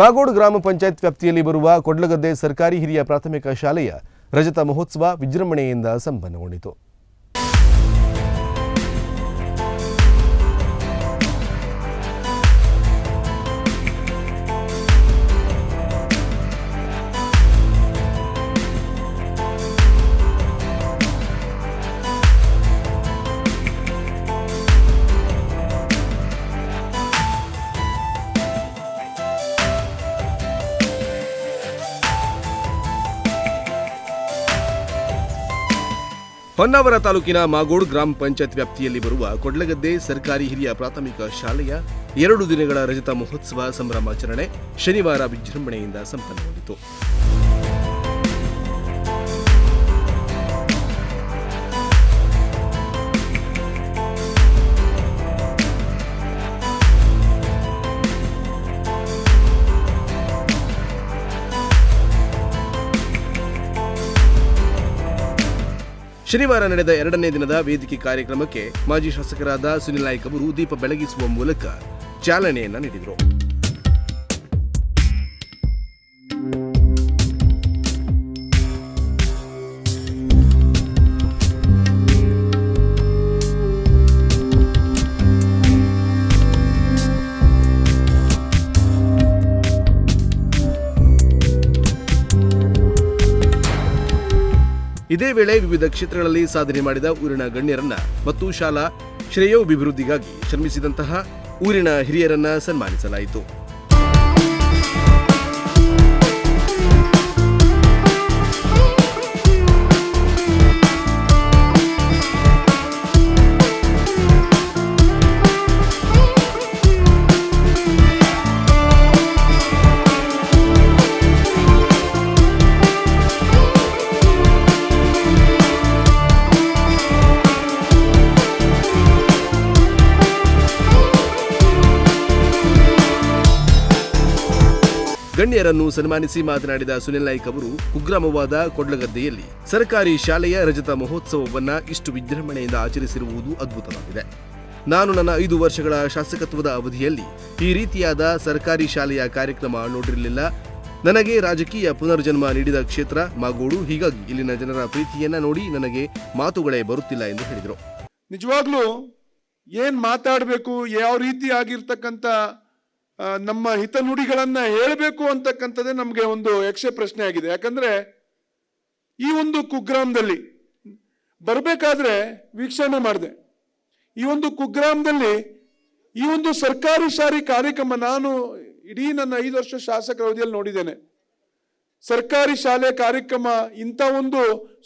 ಮಾಗೋಡು ಗ್ರಾಮ ಪಂಚಾಯತ್ ವ್ಯಾಪ್ತಿಯಲ್ಲಿ ಬರುವ ಕೊಡ್ಲಗದ್ದೆ ಸರ್ಕಾರಿ ಹಿರಿಯ ಪ್ರಾಥಮಿಕ ಶಾಲೆಯ ರಜತ ಮಹೋತ್ಸವ ವಿಜೃಂಭಣೆಯಿಂದ ಸಂಪನ್ನಗೊಂಡಿತು. ಹೊನ್ನಾವರ ತಾಲೂಕಿನ ಮಾಗೋಡ್ ಗ್ರಾಮ ಪಂಚಾಯತ್ ವ್ಯಾಪ್ತಿಯಲ್ಲಿ ಬರುವ ಕೊಡ್ಲಗದ್ದೆ ಸರ್ಕಾರಿ ಹಿರಿಯ ಪ್ರಾಥಮಿಕ ಶಾಲೆಯ ಎರಡು ದಿನಗಳ ರಜತ ಮಹೋತ್ಸವ ಸಂಭ್ರಮಾಚರಣೆ ಶನಿವಾರ ವಿಜೃಂಭಣೆಯಿಂದ ಸಂಪನ್ನಗೊಂಡಿತು. ಶನಿವಾರ ನಡೆದ ಎರಡನೇ ದಿನದ ವೇದಿಕೆ ಕಾರ್ಯಕ್ರಮಕ್ಕೆ ಮಾಜಿ ಶಾಸಕರಾದ ಸುನಿಲ್ ನಾಯ್ಕ್ ಅವರು ದೀಪ ಬೆಳಗಿಸುವ ಮೂಲಕ ಚಾಲನೆಯನ್ನ ನೀಡಿದರು. ಇದೇ ವೇಳೆ ವಿವಿಧ ಕ್ಷೇತ್ರಗಳಲ್ಲಿ ಸಾಧನೆ ಮಾಡಿದ ಊರಿನ ಗಣ್ಯರನ್ನ ಮತ್ತು ಶಾಲಾ ಶ್ರೇಯೋಭಿವೃದ್ಧಿಗಾಗಿ ಶ್ರಮಿಸಿದಂತಹ ಊರಿನ ಹಿರಿಯರನ್ನ ಸನ್ಮಾನಿಸಲಾಯಿತು. ಗಣ್ಯರನ್ನು ಸನ್ಮಾನಿಸಿ ಮಾತನಾಡಿದ ಸುನಿಲ್ ನಾಯ್ಕ್ ಅವರು ಕುಗ್ರಾಮವಾದ ಕೊಡ್ಲಗದ್ದೆಯಲ್ಲಿ ಸರ್ಕಾರಿ ಶಾಲೆಯ ರಜತ ಮಹೋತ್ಸವವನ್ನ ಇಷ್ಟು ವಿಜೃಂಭಣೆಯಿಂದ ಆಚರಿಸಿರುವುದು ಅದ್ಭುತವಾಗಿದೆ. ನಾನು ನನ್ನ ಐದು ವರ್ಷಗಳ ಶಾಸಕತ್ವದ ಅವಧಿಯಲ್ಲಿ ಈ ರೀತಿಯಾದ ಸರ್ಕಾರಿ ಶಾಲೆಯ ಕಾರ್ಯಕ್ರಮ ನೋಡಿರಲಿಲ್ಲ. ನನಗೆ ರಾಜಕೀಯ ಪುನರ್ಜನ್ಮ ನೀಡಿದ ಕ್ಷೇತ್ರ ಮಾಗೋಡು, ಹೀಗಾಗಿ ಇಲ್ಲಿನ ಜನರ ಪ್ರೀತಿಯನ್ನ ನೋಡಿ ನನಗೆ ಮಾತುಗಳೇ ಬರುತ್ತಿಲ್ಲ ಎಂದು ಹೇಳಿದರು. ನಿಜವಾಗ್ಲೂ ಏನ್ ಮಾತಾಡಬೇಕು, ಯಾವ ರೀತಿ ಆಗಿರ್ತಕ್ಕಂಥ ನಮ್ಮ ಹಿತನುಡಿಗಳನ್ನು ಹೇಳಬೇಕು ಅಂತಕ್ಕಂಥದ್ದೇ ನಮಗೆ ಒಂದು ಯಕ್ಷ ಪ್ರಶ್ನೆ ಆಗಿದೆ. ಯಾಕಂದ್ರೆ ಈ ಒಂದು ಕುಗ್ರಾಮದಲ್ಲಿ ಬರಬೇಕಾದ್ರೆ ವೀಕ್ಷಣೆ ಮಾಡಿದೆ. ಈ ಒಂದು ಕುಗ್ರಾಮದಲ್ಲಿ ಈ ಒಂದು ಸರ್ಕಾರಿ ಶಾರಿ ಕಾರ್ಯಕ್ರಮ ನಾನು ಇಡೀ ನನ್ನ ಐದು ವರ್ಷ ಶಾಸಕರ ಅವಧಿಯಲ್ಲಿ ನೋಡಿದ್ದೇನೆ. ಸರ್ಕಾರಿ ಶಾಲೆ ಕಾರ್ಯಕ್ರಮ ಇಂಥ ಒಂದು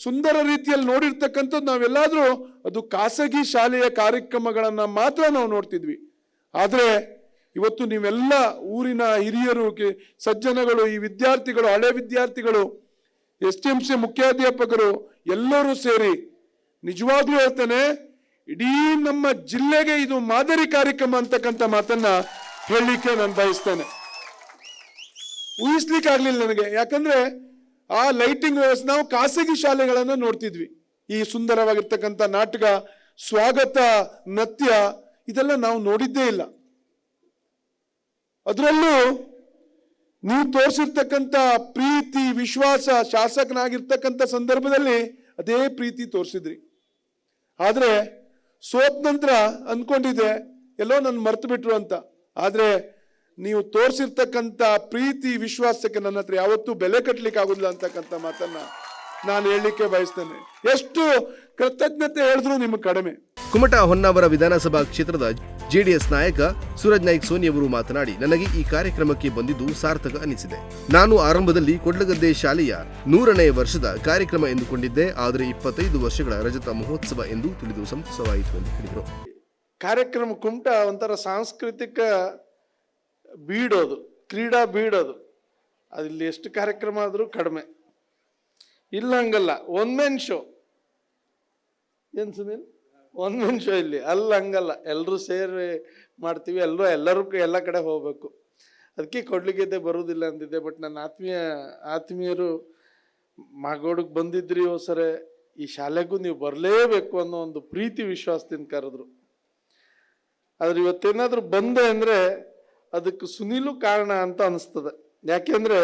ಸುಂದರ ರೀತಿಯಲ್ಲಿ ನೋಡಿರ್ತಕ್ಕಂಥದ್ದು ನಾವೆಲ್ಲಾದರೂ ಅದು ಖಾಸಗಿ ಶಾಲೆಯ ಕಾರ್ಯಕ್ರಮಗಳನ್ನು ಮಾತ್ರ ನಾವು ನೋಡ್ತಿದ್ವಿ. ಆದ್ರೆ ಇವತ್ತು ನೀವೆಲ್ಲ ಊರಿನ ಹಿರಿಯರು ಸಜ್ಜನಗಳು, ಈ ವಿದ್ಯಾರ್ಥಿಗಳು, ಹಳೆ ವಿದ್ಯಾರ್ಥಿಗಳು ಎಸ್ ಟಿ ಎಂ ಸಿ ಮುಖ್ಯಾಧ್ಯಾಪಕರು ಎಲ್ಲರೂ ಸೇರಿ, ನಿಜವಾಗ್ಲೂ ಹೇಳ್ತೇನೆ, ಇಡೀ ನಮ್ಮ ಜಿಲ್ಲೆಗೆ ಇದು ಮಾದರಿ ಕಾರ್ಯಕ್ರಮ ಅಂತಕ್ಕಂಥ ಮಾತನ್ನ ಹೇಳಲಿಕ್ಕೆ ನಾನು ಬಯಸ್ತೇನೆ. ಊಹಿಸ್ಲಿಕ್ಕೆ ಆಗ್ಲಿಲ್ಲ ನನಗೆ. ಯಾಕಂದ್ರೆ ಆ ಲೈಟಿಂಗ್ ವ್ಯವಸ್ಥೆ, ನಾವು ಖಾಸಗಿ ಶಾಲೆಗಳನ್ನು ನೋಡ್ತಿದ್ವಿ. ಈ ಸುಂದರವಾಗಿರ್ತಕ್ಕಂಥ ನಾಟಕ, ಸ್ವಾಗತ, ನೃತ್ಯ, ಇದೆಲ್ಲ ನಾವು ನೋಡಿದ್ದೇ ಇಲ್ಲ. ಅದರಲ್ಲೂ ನೀವು ತೋರಿಸಿರ್ತಕ್ಕಂಥ ಪ್ರೀತಿ, ವಿಶ್ವಾಸ ಶಾಸಕನಾಗಿರ್ತಕ್ಕಂಥ ಸಂದರ್ಭದಲ್ಲಿ ಅದೇ ಪ್ರೀತಿ ತೋರಿಸಿದ್ರಿ. ಆದರೆ ಸೋತ್ ನಂತರ ಅಂದ್ಕೊಂಡಿದ್ದೆ ಎಲ್ಲೋ ನನ್ನ ಮರ್ತು ಬಿಟ್ರು ಅಂತ. ಆದರೆ ನೀವು ತೋರಿಸಿರ್ತಕ್ಕಂಥ ಪ್ರೀತಿ, ವಿಶ್ವಾಸಕ್ಕೆ ನನ್ನ ಹತ್ರ ಯಾವತ್ತೂ ಬೆಲೆ ಕಟ್ಟಲಿಕ್ಕೆ ಆಗೋದಿಲ್ಲ ಅಂತಕ್ಕಂಥ ಮಾತನ್ನ ನಾನು ಹೇಳಲಿಕ್ಕೆ ಬಯಸ್ತೇನೆ. ಎಷ್ಟು ಕೃತಜ್ಞತೆ ಹೇಳಿದ್ರು ನಿಮಗೆ ಕಡಿಮೆ. ಕುಮಟ ಹೊನ್ನಾವರ ವಿಧಾನಸಭಾ ಕ್ಷೇತ್ರದ ಜೆಡಿಎಸ್ ನಾಯಕ ಸೂರಜ್ ನಾಯ್ಕ್ ಸೋನಿ ಅವರು ಮಾತನಾಡಿ, ನನಗೆ ಈ ಕಾರ್ಯಕ್ರಮಕ್ಕೆ ಬಂದಿದ್ದು ಸಾರ್ಥಕ ಅನಿಸಿದೆ ನಾನು ಆರಂಭದಲ್ಲಿ ಕೊಡ್ಲಗದ್ದೆ ಶಾಲೆಯ ನೂರನೇ ವರ್ಷದ ಕಾರ್ಯಕ್ರಮ ಎಂದುಕೊಂಡಿದ್ದೆ, ಆದರೆ ಇಪ್ಪತ್ತೈದು ವರ್ಷಗಳ ರಜತ ಮಹೋತ್ಸವ ಎಂದು ತಿಳಿದು ಸಂತಸವಾಯಿತು ಎಂದು ಹೇಳಿದರು. ಕಾರ್ಯಕ್ರಮ ಕುಮಟ ಒಂಥರ ಸಾಂಸ್ಕೃತಿಕ ಬೀಡೋದು, ಕ್ರೀಡಾ ಬೀಡೋದು. ಅದಿಲ್ಲಿ ಎಷ್ಟು ಕಾರ್ಯಕ್ರಮ ಆದರೂ ಕಡಿಮೆ. ಇಲ್ಲ ಹಂಗಲ್ಲ ಒನ್ ಮೆನ್ ಶೋ ಏನ್ ಸುನೀಲ್? ಒನ್ ಮನುಷ್ಯ ಇಲ್ಲಿ. ಅಲ್ಲ, ಹಂಗಲ್ಲ. ಎಲ್ಲರೂ ಸೇರಿ ಮಾಡ್ತೀವಿ. ಎಲ್ಲರೂ ಎಲ್ಲರೂ ಎಲ್ಲ ಕಡೆ ಹೋಗ್ಬೇಕು. ಅದಕ್ಕೆ ಕೊಡ್ಲಿಕ್ಕೆ ಬರೋದಿಲ್ಲ ಅಂದಿದ್ದೆ ಬಟ್ ನನ್ನ ಆತ್ಮೀಯ, ಆತ್ಮೀಯರು ಮಾಗೋಡಕ್ಕೆ ಬಂದಿದ್ರಿ ಸರೇ ಈ ಶಾಲೆಗೂ ನೀವು ಬರಲೇಬೇಕು ಅನ್ನೋ ಒಂದು ಪ್ರೀತಿ ವಿಶ್ವಾಸದಿಂದ ಕರೆದ್ರು. ಆದ್ರೆ ಇವತ್ತೇನಾದರೂ ಬಂದೆ ಅಂದ್ರೆ ಅದಕ್ಕೆ ಸುನೀಲು ಕಾರಣ ಅಂತ ಅನಿಸ್ತದೆ. ಯಾಕೆಂದ್ರೆ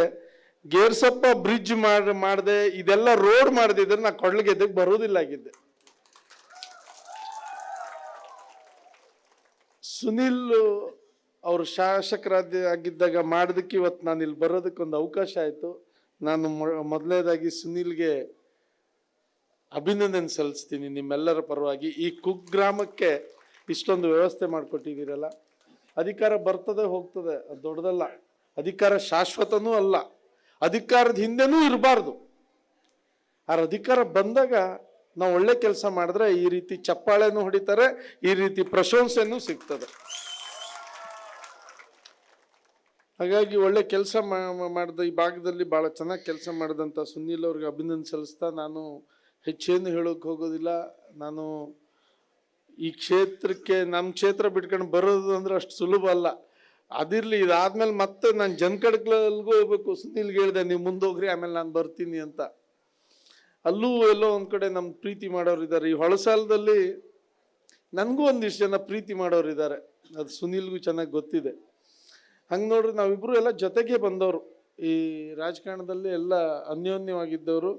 ಗೇರ್ಸಪ್ಪ ಬ್ರಿಡ್ಜ್ ಮಾಡಿ, ಮಾಡಿದೆ, ಇದೆಲ್ಲ ರೋಡ್ ಮಾಡದಿದ್ರೆ ನಾ ಕೊಡ್ಲಿಗೆದ್ದಕ್ಕೆ ಬರೋದಿಲ್ಲ ಆಗಿದ್ದೆ. ಸುನಿಲ್ ಅವರು ಶಾಸಕರಾದ್ಯ ಆಗಿದ್ದಾಗ ಮಾಡೋದಕ್ಕೆ ಇವತ್ತು ನಾನು ಇಲ್ಲಿ ಬರೋದಕ್ಕೊಂದು ಅವಕಾಶ ಆಯಿತು. ನಾನು ಮೊದಲನೇದಾಗಿ ಸುನಿಲ್ಗೆ ಅಭಿನಂದನೆ ಸಲ್ಲಿಸ್ತೀನಿ ನಿಮ್ಮೆಲ್ಲರ ಪರವಾಗಿ. ಈ ಕುಗ್ರಾಮಕ್ಕೆ ಇಷ್ಟೊಂದು ವ್ಯವಸ್ಥೆ ಮಾಡಿಕೊಟ್ಟಿದ್ದೀರಲ್ಲ, ಅಧಿಕಾರ ಬರ್ತದೆ ಹೋಗ್ತದೆ, ಅದು ದೊಡ್ಡದಲ್ಲ. ಅಧಿಕಾರ ಶಾಶ್ವತನೂ ಅಲ್ಲ, ಅಧಿಕಾರದ ಹಿಂದೆನೂ ಇರಬಾರ್ದು. ಆ ಅಧಿಕಾರ ಬಂದಾಗ ನಾವು ಒಳ್ಳೆ ಕೆಲಸ ಮಾಡಿದ್ರೆ ಈ ರೀತಿ ಚಪ್ಪಾಳೆನೂ ಹೊಡಿತಾರೆ, ಈ ರೀತಿ ಪ್ರಶಂಸೆನೂ ಸಿಗ್ತದೆ. ಹಾಗಾಗಿ ಒಳ್ಳೆ ಕೆಲಸ ಮಾಡಿದ ಈ ಭಾಗದಲ್ಲಿ ಬಹಳ ಚೆನ್ನಾಗಿ ಕೆಲಸ ಮಾಡಿದಂಥ ಸುನೀಲ್ ಅವ್ರಿಗೆ ಅಭಿನಂದನೆ ಸಲ್ಲಿಸ್ತಾ ನಾನು ಹೆಚ್ಚೇನು ಹೇಳೋಕೆ ಹೋಗೋದಿಲ್ಲ. ನಾನು ಈ ಕ್ಷೇತ್ರಕ್ಕೆ ನಮ್ಮ ಕ್ಷೇತ್ರ ಬಿಟ್ಕೊಂಡು ಬರೋದು ಅಂದ್ರೆ ಅಷ್ಟು ಸುಲಭ ಅಲ್ಲ. ಅದಿರಲಿ ಇದಾದ್ಮೇಲೆ ಮತ್ತೆ ನಾನು ಜನಕಡ್ಕಲ್ಗೂ ಹೋಗ್ಬೇಕು. ಸುನೀಲ್ಗೆ ಹೇಳಿದೆ, ನೀವು ಮುಂದೋಗ್ರಿ ಆಮೇಲೆ ನಾನು ಬರ್ತೀನಿ ಅಂತ. ಅಲ್ಲೂ ಎಲ್ಲೋ ಒಂದು ಕಡೆ ನಮ್ಮ ಪ್ರೀತಿ ಮಾಡೋರು ಇದ್ದಾರೆ ಈ ಹೊಳಸಾಲದಲ್ಲಿ ನನಗೂ ಒಂದಿಷ್ಟು ಜನ ಪ್ರೀತಿ ಮಾಡೋರು ಇದ್ದಾರೆ ಅದು ಸುನೀಲ್ಗೂ ಚೆನ್ನಾಗಿ ಗೊತ್ತಿದೆ. ಹಂಗೆ ನೋಡ್ರಿ ನಾವಿಬ್ಬರು ಎಲ್ಲ ಜೊತೆಗೆ ಬಂದವರು. ಈ ರಾಜಕಾರಣದಲ್ಲಿ ಎಲ್ಲ ಅನ್ಯೋನ್ಯವಾಗಿದ್ದವರು.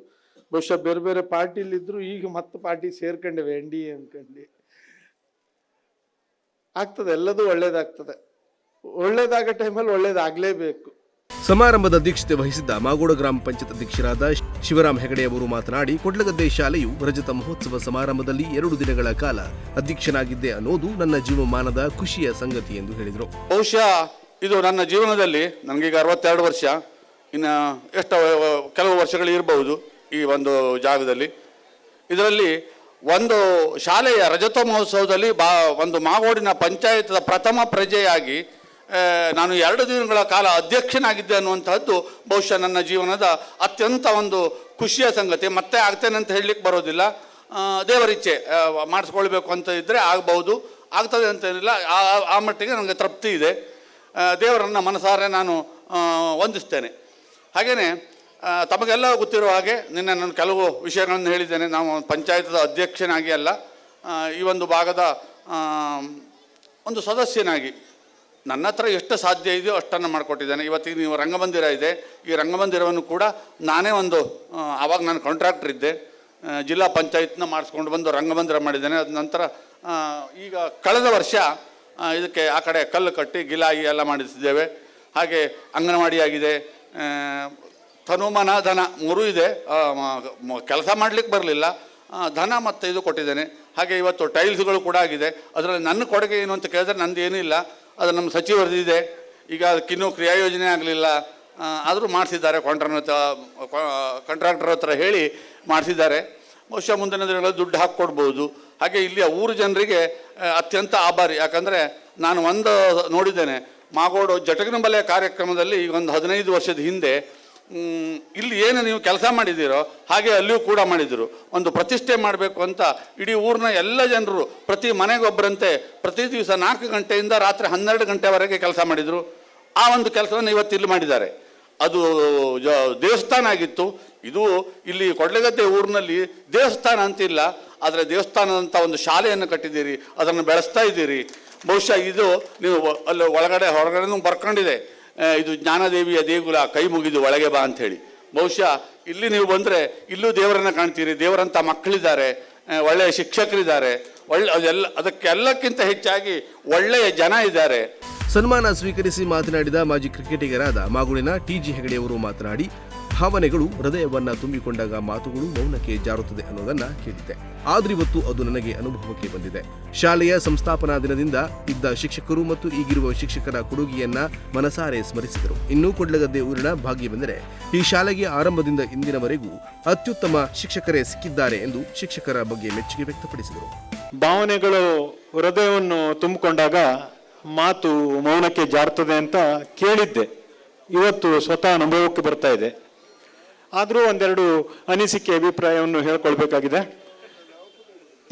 ಬಹುಶಃ ಬೇರೆ ಬೇರೆ ಪಾರ್ಟಿಲಿದ್ರು ಈಗ ಮತ್ತೆ ಪಾರ್ಟಿ ಸೇರ್ಕೊಂಡೇವೆ ಎನ್ ಡಿ ಎ ಅಂದ್ಕೊಂಡು ಆಗ್ತದೆ, ಎಲ್ಲದೂ ಒಳ್ಳೇದಾಗ್ತದೆ. ಒಳ್ಳೇದಾಗ ಟೈಮಲ್ಲಿ ಒಳ್ಳೇದಾಗ್ಲೇಬೇಕು. ಸಮಾರಂಭದ ಅಧ್ಯಕ್ಷತೆ ವಹಿಸಿದ್ದ ಮಾಗೋಡ ಗ್ರಾಮ ಪಂಚಾಯತ್ ಅಧ್ಯಕ್ಷರಾದ ಶಿವರಾಮ್ ಹೆಗಡೆ ಅವರು ಮಾತನಾಡಿ, ಕೊಡ್ಲಗದ್ದೆ ಶಾಲೆಯು ರಜತ ಮಹೋತ್ಸವ ಸಮಾರಂಭದಲ್ಲಿ ಎರಡು ದಿನಗಳ ಕಾಲ ಅಧ್ಯಕ್ಷನಾಗಿದ್ದೆ ಅನ್ನೋದು ನನ್ನ ಜೀವಮಾನದ ಖುಷಿಯ ಸಂಗತಿ ಎಂದು ಹೇಳಿದರು. ಬಹುಶಃ ಇದು ನನ್ನ ಜೀವನದಲ್ಲಿ ನನಗೀಗ ಅರವತ್ತೆರಡು ವರ್ಷ, ಇನ್ನು ಎಷ್ಟು, ಕೆಲವು ವರ್ಷಗಳು ಇರಬಹುದು ಈ ಒಂದು ಜಾಗದಲ್ಲಿ. ಇದರಲ್ಲಿ ಒಂದು ಶಾಲೆಯ ರಜತ ಮಹೋತ್ಸವದಲ್ಲಿ ಬಾ, ಒಂದು ಮಾಗೋಡಿನ ಪಂಚಾಯತ್ ಪ್ರಥಮ ಪ್ರಜೆಯಾಗಿ ನಾನು ಎರಡು ದಿನಗಳ ಕಾಲ ಅಧ್ಯಕ್ಷನಾಗಿದ್ದೆ ಅನ್ನುವಂಥದ್ದು ಬಹುಶಃ ನನ್ನ ಜೀವನದ ಅತ್ಯಂತ ಒಂದು ಖುಷಿಯ ಸಂಗತಿ. ಮತ್ತೆ ಆಗ್ತೇನೆ ಅಂತ ಹೇಳಲಿಕ್ಕೆ ಬರೋದಿಲ್ಲ. ದೇವರಿಚ್ಛೆ ಮಾಡಿಸ್ಕೊಳ್ಬೇಕು ಅಂತ ಇದ್ದರೆ ಆಗ್ಬೋದು ಆಗ್ತದೆ ಅಂತೇನಿಲ್ಲ ಆ, ಆ- ಮಟ್ಟಿಗೆ ನನಗೆ ತೃಪ್ತಿ ಇದೆ. ದೇವರನ್ನು ಮನಸಾರೆ ನಾನು ವಂದಿಸ್ತೇನೆ. ಹಾಗೆಯೇ ತಮಗೆಲ್ಲ ಗೊತ್ತಿರುವ ಹಾಗೆ ನಿನ್ನೆ ನಾನು ಕೆಲವು ವಿಷಯಗಳನ್ನು ಹೇಳಿದ್ದೇನೆ. ನಾವು ಪಂಚಾಯತದ ಅಧ್ಯಕ್ಷನಾಗಿ ಅಲ್ಲ ಈ ಒಂದು ಭಾಗದ ಒಂದು ಸದಸ್ಯನಾಗಿ. ನನ್ನ ಹತ್ರ ಎಷ್ಟು ಸಾಧ್ಯ ಇದೆಯೋ ಅಷ್ಟನ್ನು ಮಾಡಿಕೊಟ್ಟಿದ್ದೇನೆ. ಇವತ್ತಿಗೆ ನೀವು ರಂಗಮಂದಿರ ಇದೆ. ಈ ರಂಗಮಂದಿರವನ್ನು ಕೂಡ ನಾನೇ ಒಂದು ಆವಾಗ ನಾನು ಕಾಂಟ್ರಾಕ್ಟರ್ ಇದ್ದೆ. ಜಿಲ್ಲಾ ಪಂಚಾಯತ್ನ ಮಾಡಿಸ್ಕೊಂಡು ಬಂದು ರಂಗಮಂದಿರ ಮಾಡಿದ್ದೇನೆ. ಅದ ನಂತರ ಈಗ ಕಳೆದ ವರ್ಷ ಇದಕ್ಕೆ ಆ ಕಡೆ ಕಲ್ಲು ಕಟ್ಟಿ ಗಿಲಾಯಿ ಎಲ್ಲ ಮಾಡಿಸಿದ್ದೇವೆ. ಹಾಗೆ ಅಂಗನವಾಡಿ ಆಗಿದೆ. ತನುಮನ ಧನ ಮೂರೂ ಇದೆ. ಕೆಲಸ ಮಾಡಲಿಕ್ಕೆ ಬರಲಿಲ್ಲ. ಧನ ಮತ್ತು ಇದು ಕೊಟ್ಟಿದ್ದೇನೆ. ಹಾಗೆ ಇವತ್ತು ಟೈಲ್ಸ್ಗಳು ಕೂಡ ಆಗಿದೆ. ಅದರಲ್ಲಿ ನನ್ನ ಕೊಡುಗೆ ಏನು ಅಂತ ಕೇಳಿದ್ರೆ ನಂದು ಏನಿಲ್ಲ ಅದು ನಮ್ಮ ಸಚಿವರದಿದೆ ಈಗ ಅದಕ್ಕಿನ್ನೂ ಕ್ರಿಯಾಯೋಜನೆ ಆಗಲಿಲ್ಲ. ಆದರೂ ಮಾಡಿಸಿದ್ದಾರೆ ಕಾಂಟ್ರಾಕ್ಟರ್ ಹತ್ರ ಕಾಂಟ್ರಾಕ್ಟರ್ ಹತ್ರ ಹೇಳಿ ಮಾಡಿಸಿದ್ದಾರೆ. ಬಹುಶಃ ಮುಂದಿನ ದಿನಗಳಲ್ಲಿ ದುಡ್ಡು ಹಾಕ್ಕೊಡ್ಬೋದು. ಹಾಗೆ ಇಲ್ಲಿಯ ಊರು ಜನರಿಗೆ ಅತ್ಯಂತ ಆಭಾರಿ. ಯಾಕಂದರೆ ನಾನು ಒಂದು ನೋಡಿದ್ದೇನೆ, ಮಾಗೋಡು ಜಟಗನಬಲೆ ಕಾರ್ಯಕ್ರಮದಲ್ಲಿ ಈಗ ಒಂದು ಹದಿನೈದು ವರ್ಷದ ಹಿಂದೆ ಇಲ್ಲಿ ಏನು ನೀವು ಕೆಲಸ ಮಾಡಿದ್ದೀರೋ ಹಾಗೆ ಅಲ್ಲಿಯೂ ಕೂಡ ಮಾಡಿದರು. ಒಂದು ಪ್ರತಿಷ್ಠೆ ಮಾಡಬೇಕು ಅಂತ ಇಡೀ ಊರಿನ ಎಲ್ಲ ಜನರು ಪ್ರತಿ ಮನೆಗೊಬ್ಬರಂತೆ ಪ್ರತಿ ದಿವಸ ನಾಲ್ಕು ಗಂಟೆಯಿಂದ ರಾತ್ರಿ ಹನ್ನೆರಡು ಗಂಟೆವರೆಗೆ ಕೆಲಸ ಮಾಡಿದರು. ಆ ಒಂದು ಕೆಲಸವನ್ನು ಇವತ್ತು ಇಲ್ಲಿ ಮಾಡಿದ್ದಾರೆ. ಅದು ದೇವಸ್ಥಾನ ಆಗಿತ್ತು. ಇದು ಇಲ್ಲಿ ಕೊಡ್ಲೆಗದ್ದೆ ಊರಿನಲ್ಲಿ ದೇವಸ್ಥಾನ ಅಂತಿಲ್ಲ. ಆದರೆ ದೇವಸ್ಥಾನದಂಥ ಒಂದು ಶಾಲೆಯನ್ನು ಕಟ್ಟಿದ್ದೀರಿ, ಅದನ್ನು ಬೆಳೆಸ್ತಾ ಇದ್ದೀರಿ. ಬಹುಶಃ ಇದು ನೀವು ಅಲ್ಲಿ, ಒಳಗಡೆ, ಹೊರಗಡೆನೂ ಬರ್ಕೊಂಡಿದೆ. ಇದು ಜ್ಞಾನದೇವಿಯ ದೇಗುಲ, ಕೈ ಮುಗಿದು ಒಳಗೆ ಬಾ ಅಂಥೇಳಿ. ಬಹುಶಃ ಇಲ್ಲಿ ನೀವು ಬಂದರೆ ಇಲ್ಲೂ ದೇವರನ್ನು ಕಾಣ್ತೀರಿ ದೇವರಂಥ ಮಕ್ಕಳಿದ್ದಾರೆ ಒಳ್ಳೆಯ ಶಿಕ್ಷಕರಿದ್ದಾರೆ, ಒಳ್ಳೆ, ಅದೆಲ್ಲ, ಅದಕ್ಕೆಲ್ಲಕ್ಕಿಂತ ಹೆಚ್ಚಾಗಿ ಒಳ್ಳೆಯ ಜನ ಇದ್ದಾರೆ. ಸನ್ಮಾನ ಸ್ವೀಕರಿಸಿ ಮಾತನಾಡಿದ ಮಾಜಿ ಕ್ರಿಕೆಟಿಗರಾದ ಮಾಗುಳಿನ ಟಿಜಿ ಹೆಗಡೆಯವರು ಮಾತನಾಡಿ ಭಾವನೆಗಳು ಹೃದಯವನ್ನ ತುಂಬಿಕೊಂಡಾಗ ಮಾತುಗಳು ಮೌನಕ್ಕೆ ಜಾರುತ್ತದೆ ಅನ್ನೋದನ್ನ ಕೇಳಿದ್ದೆ. ಆದ್ರಿವತ್ತು ಅದು ನನಗೆ ಅನುಭವಕ್ಕೆ ಬಂದಿದೆ. ಶಾಲೆಯ ಸಂಸ್ಥಾಪನಾ ದಿನದಿಂದ ಇದ್ದ ಶಿಕ್ಷಕರು ಮತ್ತು ಈಗಿರುವ ಶಿಕ್ಷಕರ ಕೊಡುಗೆಯನ್ನ ಮನಸಾರೆ ಸ್ಮರಿಸಿದರು. ಇನ್ನೂ ಕೊಡ್ಲಗದ್ದೆ ಊರಿನ ಭಾಗ್ಯವೆಂದರೆ, ಈ ಶಾಲೆಗೆ ಆರಂಭದಿಂದ ಇಂದಿನವರೆಗೂ ಅತ್ಯುತ್ತಮ ಶಿಕ್ಷಕರೇ ಸಿಕ್ಕಿದ್ದಾರೆ ಎಂದು ಶಿಕ್ಷಕರ ಬಗ್ಗೆ ಮೆಚ್ಚುಗೆ ವ್ಯಕ್ತಪಡಿಸಿದರು. ಭಾವನೆಗಳು ಹೃದಯವನ್ನು ತುಂಬಿಕೊಂಡಾಗ ಮಾತು ಮೌನಕ್ಕೆ ಜಾರ್ತದೆ ಅಂತ ಕೇಳಿದ್ದೆ. ಇವತ್ತು ಸ್ವತಃ ಅನುಭವಕ್ಕೆ ಬರ್ತಾ ಇದೆ. ಆದರೂ ಒಂದೆರಡು ಅನಿಸಿಕೆ ಅಭಿಪ್ರಾಯವನ್ನು ಹೇಳ್ಕೊಳ್ಬೇಕಾಗಿದೆ.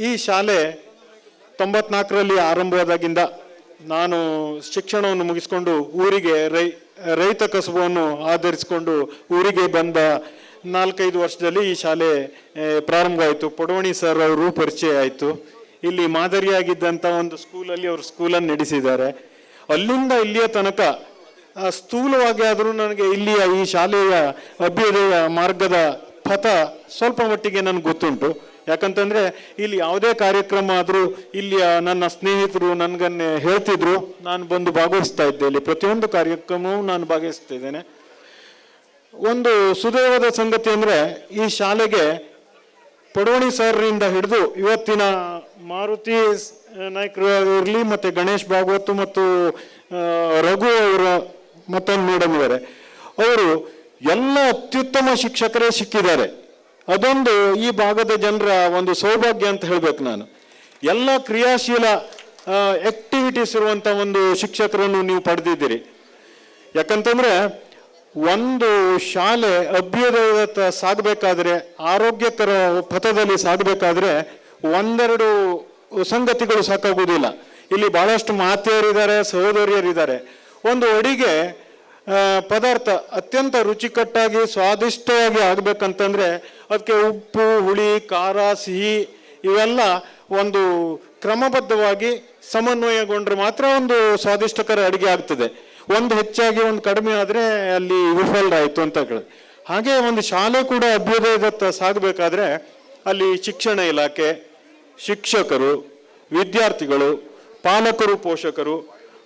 ಈ ಶಾಲೆ ತೊಂಬತ್ನಾಲ್ಕರಲ್ಲಿ ಆರಂಭವಾದಾಗಿಂದ ನಾನು ಶಿಕ್ಷಣವನ್ನು ಮುಗಿಸ್ಕೊಂಡು ಊರಿಗೆ ರೈ, ರೈತ ಕಸುಬನ್ನು ಆಧರಿಸಿಕೊಂಡು ಊರಿಗೆ ಬಂದ ನಾಲ್ಕೈದು ವರ್ಷದಲ್ಲಿ ಈ ಶಾಲೆ ಪ್ರಾರಂಭವಾಯಿತು. ಪಡವಣಿ ಸರ್ ಅವರು ಪರಿಚಯ ಆಯಿತು. ಇಲ್ಲಿ ಮಾದರಿಯಾಗಿದ್ದಂಥ ಒಂದು ಸ್ಕೂಲಲ್ಲಿ ಅವರು ಸ್ಕೂಲನ್ನು ನಡೆಸಿದ್ದಾರೆ. ಅಲ್ಲಿಂದ ಇಲ್ಲಿಯ ತನಕ ಸ್ಥೂಲವಾಗಿ ಆದರೂ ನನಗೆ ಇಲ್ಲಿಯ ಈ ಶಾಲೆಯ ಅಭ್ಯುದಯ ಮಾರ್ಗದ ಪಥ ಸ್ವಲ್ಪ ಮಟ್ಟಿಗೆ ನನಗೆ ಗೊತ್ತುಂಟು. ಯಾಕಂತಂದರೆ ಇಲ್ಲಿ ಯಾವುದೇ ಕಾರ್ಯಕ್ರಮ ಆದರೂ ಇಲ್ಲಿಯ ನನ್ನ ಸ್ನೇಹಿತರು ನನಗನ್ನೇ ಹೇಳ್ತಿದ್ರು. ನಾನು ಬಂದು ಭಾಗವಹಿಸ್ತಾ ಇದ್ದೆ ಇಲ್ಲಿ. ಪ್ರತಿಯೊಂದು ಕಾರ್ಯಕ್ರಮವೂ ನಾನು ಭಾಗವಹಿಸ್ತಾ ಇದ್ದೇನೆ. ಒಂದು ಸುದೈವದ ಸಂಗತಿ ಅಂದರೆ ಈ ಶಾಲೆಗೆ ಪಡೋಣಿ ಸರ್ರಿಂದ ಹಿಡಿದು ಇವತ್ತಿನ ಮಾರುತಿ ನಾಯ್ಕರು ಇರಲಿ, ಮತ್ತು ಗಣೇಶ್ ಭಾಗವತ್ ಮತ್ತು ಆ, ರಘು ಅವರ ಮತ್ತೊಂದು ಮೇಡಮ್ ಇದ್ದಾರೆ ಅವರು ಎಲ್ಲ ಶಿಕ್ಷಕರೇ ಸಿಕ್ಕಿದ್ದಾರೆ. ಅದೊಂದು ಈ ಭಾಗದ ಜನರ ಒಂದು ಸೌಭಾಗ್ಯ ಅಂತ ಹೇಳ್ಬೇಕು ನಾನು. ಎಲ್ಲ ಕ್ರಿಯಾಶೀಲ ಆಕ್ಟಿವಿಟೀಸ್ ಇರುವಂಥ ಒಂದು ಶಿಕ್ಷಕರನ್ನು ನೀವು ಪಡೆದಿದ್ದೀರಿ. ಯಾಕಂತಂದ್ರೆ, ಒಂದು ಶಾಲೆ ಅಭ್ಯುದಯ ಸಾಗಬೇಕಾದ್ರೆ, ಆರೋಗ್ಯಕರ ಪಥದಲ್ಲಿ ಸಾಗಬೇಕಾದ್ರೆ, ಒಂದೆರಡು ಸಂಗತಿಗಳು ಸಾಕಾಗುವುದಿಲ್ಲ. ಇಲ್ಲಿ ಬಹಳಷ್ಟು ಮಾತೆಯರಿದ್ದಾರೆ, ಸಹೋದರಿಯರಿದ್ದಾರೆ. ಒಂದು ಅಡಿಗೆ ಪದಾರ್ಥ ಅತ್ಯಂತ ರುಚಿಕಟ್ಟಾಗಿ, ಸ್ವಾದಿಷ್ಟವಾಗಿ ಆಗಬೇಕಂತಂದರೆ ಅದಕ್ಕೆ ಉಪ್ಪು, ಹುಳಿ, ಖಾರ, ಸಿಹಿ ಇವೆಲ್ಲ ಒಂದು ಕ್ರಮಬದ್ಧವಾಗಿ ಸಮನ್ವಯಗೊಂಡ್ರೆ ಮಾತ್ರ ಒಂದು ಸ್ವಾದಿಷ್ಟಕರ ಅಡುಗೆ ಆಗ್ತದೆ. ಒಂದು ಹೆಚ್ಚಾಗಿ ಒಂದು ಕಡಿಮೆ ಆದರೆ ಅಲ್ಲಿ ವಿಫಲರಾಯಿತು ಅಂತ ಹೇಳಿ ಹಾಗೆ ಒಂದು ಶಾಲೆ ಕೂಡ ಅಭ್ಯುದಯದತ್ತ ಸಾಗಬೇಕಾದ್ರೆ ಅಲ್ಲಿ ಶಿಕ್ಷಣ ಇಲಾಖೆ, ಶಿಕ್ಷಕರು, ವಿದ್ಯಾರ್ಥಿಗಳು, ಪಾಲಕರು, ಪೋಷಕರು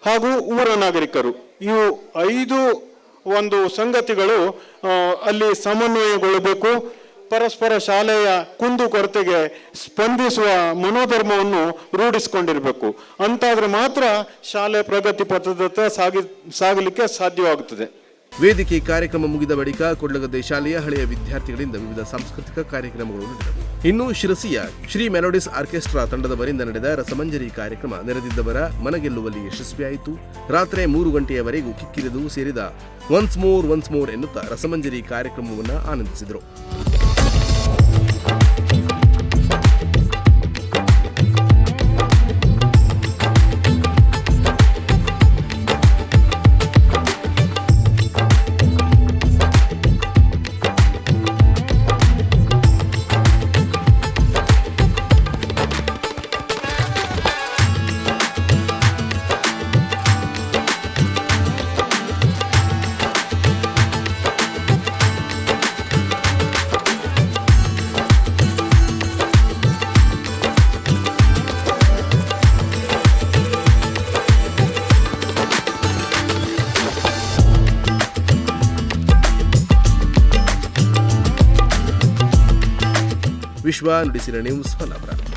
ಹಾಗೂ ಊರ ನಾಗರಿಕರು ಇವು ಐದು ಒಂದು ಸಂಗತಿಗಳು ಅಲ್ಲಿ ಸಮನ್ವಯಗೊಳ್ಳಬೇಕು. ಪರಸ್ಪರ ಶಾಲೆಯ ಕುಂದು ಕೊರತೆಗೆ ಸ್ಪಂದಿಸುವ ಮನೋಧರ್ಮವನ್ನು ರೂಢಿಸಿಕೊಂಡಿರಬೇಕು. ಅಂತಾದರೆ ಮಾತ್ರ ಶಾಲೆ ಪ್ರಗತಿ ಪಥದತ್ತ ಸಾಗಿ, ಸಾಗಲಿಕ್ಕೆ ಸಾಧ್ಯವಾಗುತ್ತದೆ ವೇದಿಕೆ ಕಾರ್ಯಕ್ರಮ ಮುಗಿದ ಬಳಿಕ ಕೊಡ್ಲಗದ್ದೆ ಶಾಲೆಯ ಹಳೆಯ ವಿದ್ಯಾರ್ಥಿಗಳಿಂದ ವಿವಿಧ ಸಾಂಸ್ಕೃತಿಕ ಕಾರ್ಯಕ್ರಮಗಳು ನಡೆದವು. ಇನ್ನು ಶಿರಸಿಯ ಶ್ರೀ ಮೆಲೋಡಿಸ್ ಆರ್ಕೆಸ್ಟ್ರಾ ತಂಡದವರಿಂದ ನಡೆದ ರಸಮಂಜರಿ ಕಾರ್ಯಕ್ರಮ ನೆರೆದಿದ್ದವರ ಮನಗೆಲ್ಲುವಲ್ಲಿ ಯಶಸ್ವಿಯಾಯಿತು. ರಾತ್ರಿ ಮೂರು ಗಂಟೆಯವರೆಗೂ ಕಿಕ್ಕಿರಿದು ಸೇರಿದ ಒನ್ಸ್ ಮೋರ್ ಒನ್ಸ್ ಮೋರ್ ಎನ್ನುತ್ತಾ ರಸಮಂಜರಿ ಕಾರ್ಯಕ್ರಮವನ್ನು ಆನಂದಿಸಿದರು. ವಿಶ್ವ ನುಡಿಸಿರ ನ್ಯೂಸ್ ಹೊನ್ನಾವರ